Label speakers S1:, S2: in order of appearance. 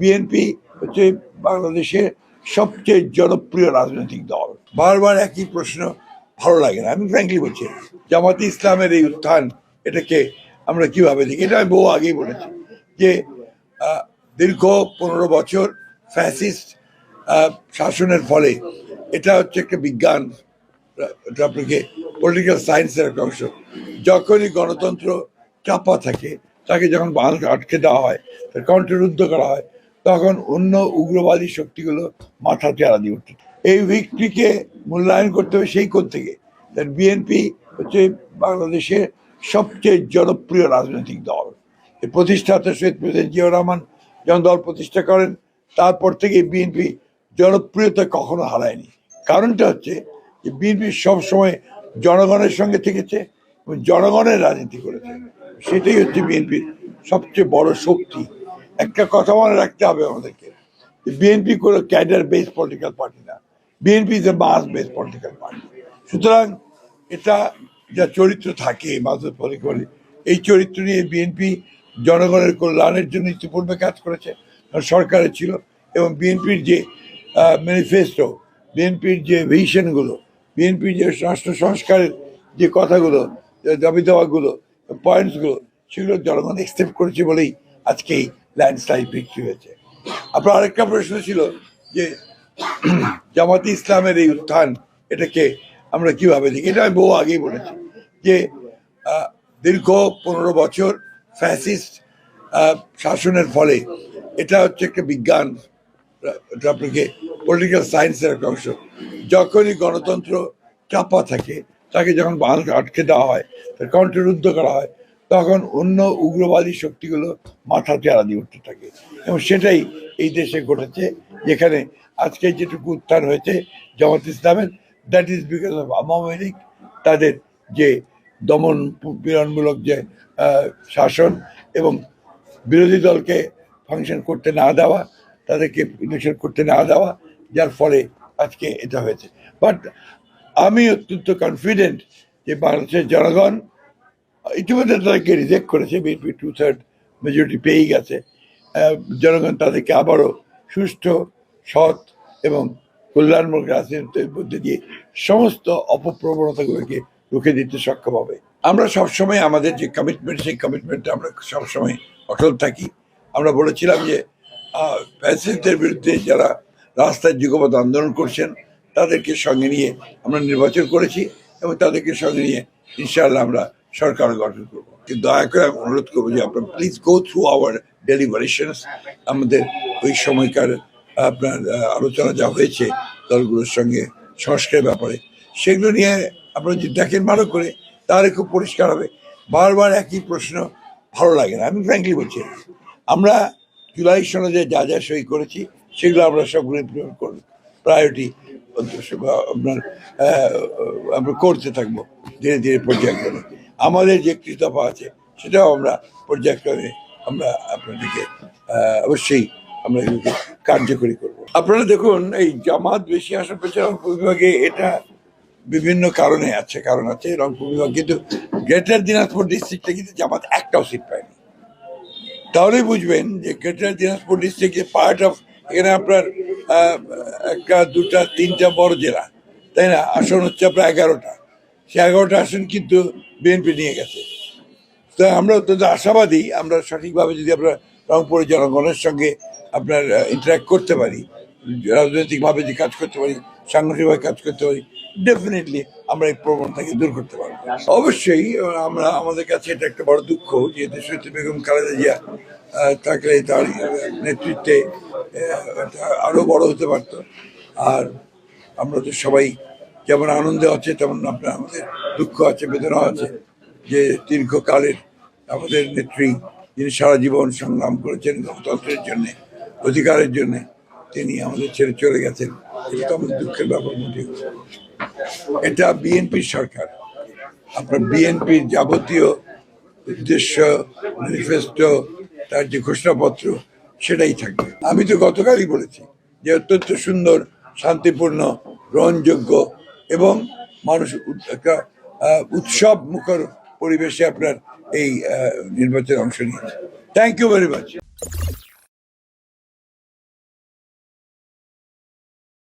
S1: BNP হচ্ছে বাংলাদেশের সবচেয়ে জনপ্রিয় রাজনৈতিক দল। বারবার একই প্রশ্ন ভালো লাগে না। আমি ফ্র্যাঙ্কলি বলছি, জামাতে ইসলামের এই উত্থান, এটাকে আমরা কীভাবে দেখি? এটা আমি বহু আগেই বলেছি যে দীর্ঘ পনেরো বছর ফ্যাসিস্ট শাসনের ফলে এটা হচ্ছে একটা বিজ্ঞান আপনাকে পলিটিক্যাল সায়েন্সের একটা অংশ। যখনই গণতন্ত্র চাপা থাকে তাকে যখন বাঁধ আটকে দেওয়া হয়, তার কণ্ঠরুদ্ধ করা হয়, তখন অন্য উগ্রবাদী শক্তিগুলো মাথা চেয়ারা দিয়ে উঠতে এই উইকটিকে মূল্যায়ন করতে হবে সেই কোণ থেকে। বিএনপি হচ্ছে বাংলাদেশের সবচেয়ে জনপ্রিয় রাজনৈতিক দল। এর প্রতিষ্ঠাতা শহীদ প্রেসিডেন্ট জিয়াউর রহমান যখন দল প্রতিষ্ঠা করেন। তারপর থেকে বিএনপি জনপ্রিয়তা কখনো হারায়নি। কারণটা হচ্ছে যে বিএনপি সবসময় জনগণের সঙ্গে থেকেছে এবং জনগণের রাজনীতি করেছে। সেটাই হচ্ছে বিএনপির সবচেয়ে বড় শক্তি। একটা কথা মনে রাখতে হবে আমাদেরকে বিএনপি কোনো ক্যাডার বেস পলিটিক্যাল পার্টি না। BNP is a mass base political party সুতরাং এটা যা চরিত্র থাকে মাসুদ পলিটিক্যাল এই চরিত্র নিয়ে বিএনপি জনগণের কল্যাণের জন্য ইতিপূর্বে কাজ করেছে সরকারে ছিল এবং বিএনপির যে ম্যানিফেস্টো বিএনপির যে ভিশনগুলো বিএনপির যে রাষ্ট্র সংস্কারের যে কথাগুলো দাবি দেওয়াগুলো পয়েন্টসগুলো সেগুলো জনগণ অ্যাকসেপ্ট করেছে বলেই আজকে এই ল্যান্ডস্লাইড বিক্রি হয়েছে। আপনার আরেকটা প্রশ্ন ছিল যে জামাতি ইসলামের এই উত্থান, এটাকে আমরা কীভাবে দেখি? এটা আমি বহু আগেই বলেছি যে দীর্ঘ পনেরো বছর ফ্যাসিস্ট শাসনের ফলে এটা হচ্ছে একটা বিজ্ঞান আপনাকে পলিটিক্যাল সায়েন্সের একটা অংশ। যখনই গণতন্ত্র চাপা থাকে তাকে যখন আটকে দেওয়া হয়, তার কণ্ঠরুদ্ধ করা হয়, তখন অন্য উগ্রবাদী শক্তিগুলো মাথা চেয়ারা দিয়ে উঠতে থাকে। এবং সেটাই এই দেশে ঘটেছে, যেখানে আজকে যেটুকু উত্থান হয়েছে জামাত ইসলামের that is because of Awami League, তাদের যে দমন পীড়নমূলক যে শাসন এবং বিরোধী দলকে ফাংশন করতে না দেওয়া, তাদেরকে ইলেকশন করতে না দেওয়া, যার ফলে আজকে এটা হয়েছে। বাট আমি অত্যন্ত কনফিডেন্ট যে বাংলাদেশের জনগণ, ইতিমধ্যে তাদেরকে রিজেক্ট করেছে বিএনপি টু থার্ড মেজরিটি পেয়েই গেছে। জনগণ তাদেরকে আবারও সুষ্ঠু, সৎ এবং কল্যাণমূলক রাজনীতির মধ্যে দিয়ে সমস্ত অপপ্রবণতাগুলোকে রুখে দিতে সক্ষম হবে। আমরা সবসময় আমাদের যে কমিটমেন্ট সেই কমিটমেন্টে আমরা সবসময় অটল থাকি। আমরা বলেছিলাম যে প্যাসেঞ্জদের বিরুদ্ধে যারা রাস্তায় যুগপথ আন্দোলন করছেন তাদেরকে সঙ্গে নিয়ে আমরা নির্বাচন করেছি এবং তাদেরকে সঙ্গে নিয়ে ইনশাআল্লাহ আমরা সরকার গঠন করব। কিন্তু দয়া করে আমি অনুরোধ করব যে আপনার please go through our deliberations আমাদের ওই সময়কার আপনার আলোচনা যা হয়েছে দলগুলোর সঙ্গে সংস্কারের ব্যাপারে, সেগুলো নিয়ে আপনারা যদি দেখেন ভালো করে, তাহলে খুব পরিষ্কার হবে। বারবার একই প্রশ্ন ভালো লাগে না, আমি ফ্র্যাঙ্কলি বলছি। আমরা জুলাই সনদে যা যা সই করেছি, সেগুলো আমরা সবগুলো ইমপ্লিমেন্ট করব। প্রায়োরিটি আমরা করতে থাকব, ধীরে ধীরে পর্যায়ক্রমে আমাদের যে কৃতপা আছে, সেটাও আমরা পর্যায়ক্রমে আমরা আপনাদেরকে অবশ্যই আমরা এগুলোকে কার্যকরী করব। আপনারা দেখুন, এই জামাত বেশি আসার পেছনে রংপুর বিভাগে এটা বিভিন্ন কারণে আছে, কারণ আছে রংপুর বিভাগ, কিন্তু গ্রেটার দিনাজপুর ডিস্ট্রিক্টে কিন্তু জামাত একটাও সিট পায়নি। তাহলেই বুঝবেন যে greater Dinajpur district part of এখানে আপনার একটা, দুটা, তিনটা বড় জেলা, তাই না? আসন হচ্ছে আপনার এগারোটা। সে এগারোটা আসন কিন্তু বিএনপি নিয়ে গেছে। তো আমরা অত্যন্ত আশাবাদী, আমরা সঠিকভাবে যদি আমরা রংপুরের জনগণের সঙ্গে আপনার ইন্টারাক্ট করতে পারি, রাজনৈতিকভাবে যে কাজ করতে পারি, সাংগঠনিকভাবে কাজ করতে পারি ডেফিনেটলি আমরা এই প্রবণতাকে দূর করতে পারব। অবশ্যই আমরা, আমাদের কাছে এটা একটা বড় দুঃখ যে দেশনেত্রী বেগম খালেদা জিয়া থাকলে তার নেতৃত্বে আহ, এটা আরও বড় হতে পারতো। আর আমরা তো সবাই যেমন আনন্দে আছে তেমন আপনার আমাদের দুঃখ আছে বেদনা আছে যে দীর্ঘকালের আমাদের নেত্রী যিনি সারা জীবন সংগ্রাম করেছেন গণতন্ত্রের জন্য অধিকারের জন্য তিনি আমাদের ছেড়ে চলে গেছেন। এটা তো আমাদের দুঃখের ব্যাপার মোটেই এটা বিএনপির সরকার। আপনার বিএনপির যাবতীয় উদ্দেশ্য ম্যানিফেস্টো তার যে ঘোষণাপত্র সেটাই থাকবে। আমি তো গতকালই বলেছি যে অত্যন্ত সুন্দর, শান্তিপূর্ণ, গ্রহণযোগ্য এবং মানুষ একটা উৎসব মুখর পরিবেশে আপনার এই নির্বাচনে অংশ নিয়েছে। Thank you very much